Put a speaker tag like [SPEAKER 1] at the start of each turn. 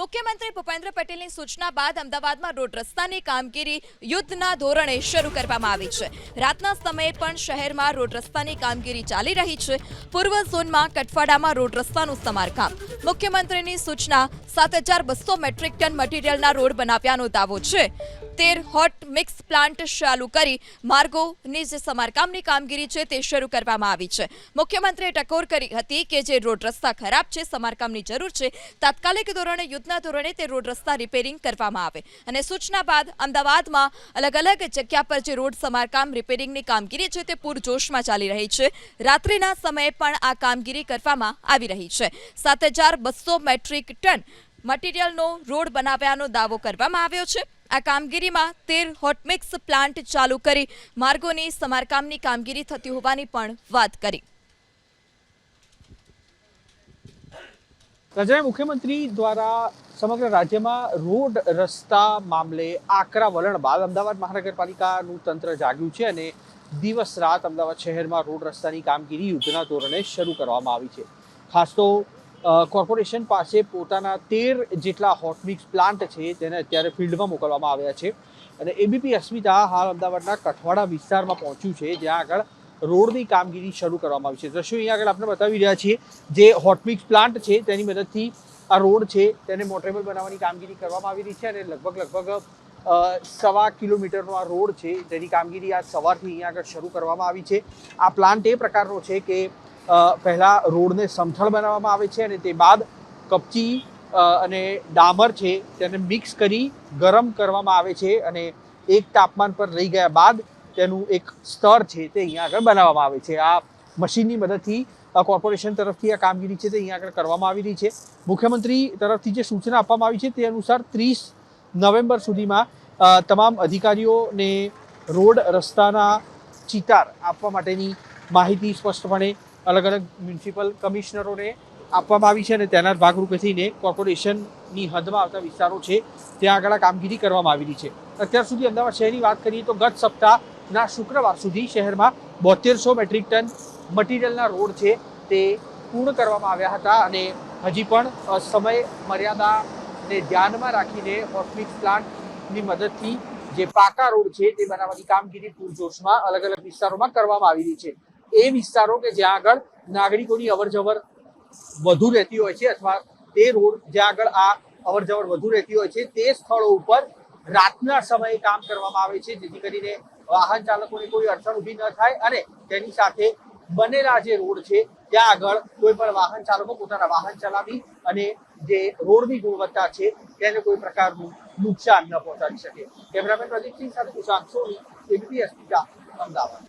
[SPEAKER 1] મુખ્યમંત્રી ભૂપેન્દ્ર પટેલની સૂચના બાદ અમદાવાદમાં રોડ રસ્તાની કામગીરી યુદ્ધના ધોરણે શરૂ કરવામાં આવી છે. રાતના સમયે પણ શહેરમાં રોડ રસ્તાની કામગીરી ચાલી રહી છે. પૂર્વ ઝોનમાં કઠવાડામાં રોડ રસ્તાનું સમારકામ. મુખ્યમંત્રીની સૂચના સાત હજાર બસો મેટ્રિક ટન મટીરીયલના રોડ બનાવ્યાનો દાવો છે. તેર હોટ મિક્સ પ્લાન્ટ ચાલુ કરી માર્ગોની જે સમારકામની કામગીરી છે તે શરૂ કરવામાં આવી છે. મુખ્યમંત્રીએ ટકોર કરી હતી કે જે રોડ રસ્તા ખરાબ છે, સમારકામની જરૂર છે, તાત્કાલિક ધોરણે, યુદ્ધના ધોરણે તે રોડ રસ્તા રિપેરિંગ કરવામાં આવે. અને સૂચના બાદ અમદાવાદમાં અલગ અલગ જગ્યા પર જે રોડ સમારકામ રિપેરિંગની કામગીરી છે તે પૂરજોશમાં ચાલી રહી છે. રાત્રિના સમયે પણ આ કામગીરી કરવામાં આવી રહી છે. સાત મેટ્રિક ટન મટીરીયલનો રોડ બનાવ્યાનો દાવો કરવામાં આવ્યો છે. આ કામગીરીમાં તેર હોટમિક્સ પ્લાન્ટ ચાલુ કરી માર્ગોની સમારકામની કામગીરી થતી હોવાની પણ વાત કરી.
[SPEAKER 2] રાજ્યના મુખ્યમંત્રી દ્વારા સમગ્ર રાજ્યમાં રોડ રસ્તા મામલે આકરા વલણ બાદ અમદાવાદ મહાનગરપાલિકાનું તંત્ર જાગ્યું છે અને દિવસ રાત અમદાવાદ શહેરમાં રોડ રસ્તાની કામગીરી યુદ્ધના ધોરણે શરૂ કરવામાં આવી છે. ખાસ તો કોર્પોરેશન પાસે પોતાના તેર જેટલા હોટમિક્સ પ્લાન્ટ છે તેને અત્યારે ફિલ્ડમાં મોકલવામાં આવ્યા છે. અને એબીપી અસ્મિતા હાલ અમદાવાદના કઠવાડા વિસ્તારમાં પહોંચ્યું છે, જ્યાં આગળ રોડની કામગીરી શરૂ કરવામાં આવી છે. દ્રશ્યો અહીંયા આગળ આપણે બતાવી રહ્યા છીએ, જે હોટમિક્સ પ્લાન્ટ છે, તેની મદદથી આ રોડ છે, તેને મોટરેબલ બનાવવાની કામગીરી કરવામાં આવી રહી છે અને લગભગ લગભગ સવા કિલોમીટરનો આ રોડ છે તેની કામગીરી આ સવારથી અહીંયા આગળ શરૂ કરવામાં આવી છે. આ પ્લાન્ટ એ પ્રકારનો છે કે પહેલા રોડને સમથળ બનાવવામાં આવે છે અને તે બાદ કપચી અને ડામર છે તેને મિક્સ કરી ગરમ કરવામાં આવે છે અને એક તાપમાન પર રહી ગયા બાદ તેનું એક સ્તર છે તે અહીંયા આગળ બનાવવામાં આવે છે. આ મશીનની મદદથી કોર્પોરેશન તરફથી આ કામગીરી છે તે અહીંયા આગળ કરવામાં આવી રહી છે. મુખ્યમંત્રી તરફથી જે સૂચના આપવામાં આવી છે તે અનુસાર ત્રીસ નવેમ્બર સુધીમાં તમામ અધિકારીઓને રોડ રસ્તાના ચિતાર આપવા માટેની માહિતી સ્પષ્ટપણે અલગ અલગ મ્યુનિસિપલ કમિશનરોને આપવામાં આવી છે અને તેના ભાગરૂપે થઈને કોર્પોરેશનની હદમાં આવતા વિસ્તારો છે, ત્યાં આગળ કામગીરી કરવામાં આવી રહી છે. અત્યાર સુધી અમદાવાદ શહેરની વાત કરીએ તો ગત સપ્તાહના શુક્રવાર સુધી શહેરમાં બોતેરસો મેટ્રિક ટન મટીરિયલના રોડ છે તે પૂર્ણ કરવામાં આવ્યા હતા અને હજી પણ સમય મર્યાદાને ધ્યાનમાં રાખીને હોટમિક્સ પ્લાન્ટની મદદથી જે પાકા રોડ છે તે બનાવવાની કામગીરી પૂરજોશમાં અલગ અલગ વિસ્તારોમાં કરવામાં આવી રહી છે. એ વિસ્તારો કે જ્યાં આગળ નાગરિકોની અવરજવર વધુ રહેતી હોય છે અથવા તે રોડ જ્યાં આગળ આ અવરજવર વધુ રહેતી હોય છે, તે સ્થળો ઉપર રાતના સમયે કામ કરવામાં આવે છે, જેથી કરીને વાહન ચાલકોને કોઈ અડચણ ઊભી ન થાય અને તેની સાથે બનેલા જે રોડ છે, ત્યાં આગળ કોઈ પણ વાહન ચાલકો પોતાના વાહન ચલાવી અને જે રોડની ગુણવત્તા છે, તેને કોઈ પ્રકારનું નુકસાન ન પહોંચાડી શકે. કેમેરામેન પ્રદીપસિંહ સાથે કુશાંત સોની, એબીપી અમદાવાદ.